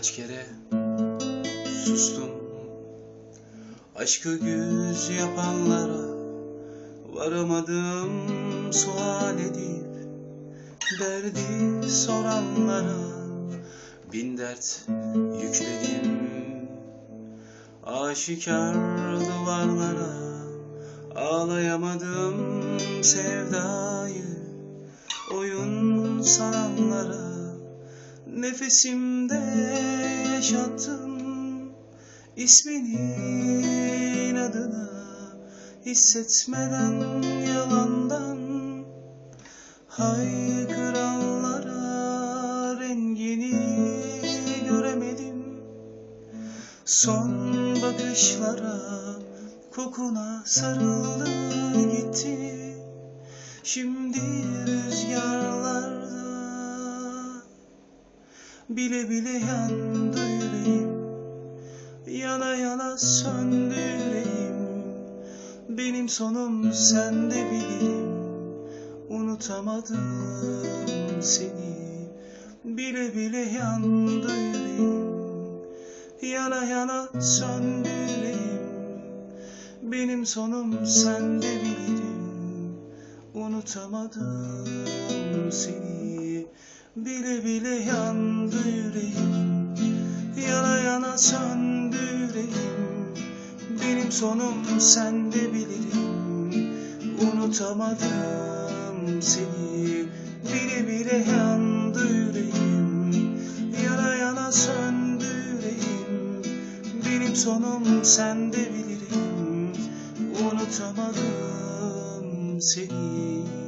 Kaç kere sustum. Aşkı güz yapanlara Varamadım sual edip Derdi soranlara Bin dert yükledim. Aşikar duvarlara Ağlayamadım sevdayı Oyun sananlara Nefesimde yaşattım isminin adını. Hissetmeden yalandan Haykıranlara rengini göremedim. Son bakışlara kokuna sarıldı gitti. Şimdi Bile bile yandı yüreğim. Yana yana söndü yüreğim. Benim sonum sende bilirim Unutamadım seni. Bile bile yandı yüreğim. Yana yana söndü yüreğim. Benim sonum sende bilirim Unutamadım seni Bile bile yandı yüreğim. Yana yana söndü yüreğim. Benim sonum sende bilirim. Unutamadım seni. Bile bile yandı yüreğim. Yana yana söndü yüreğim. Benim sonum sende bilirim. Unutamadım seni.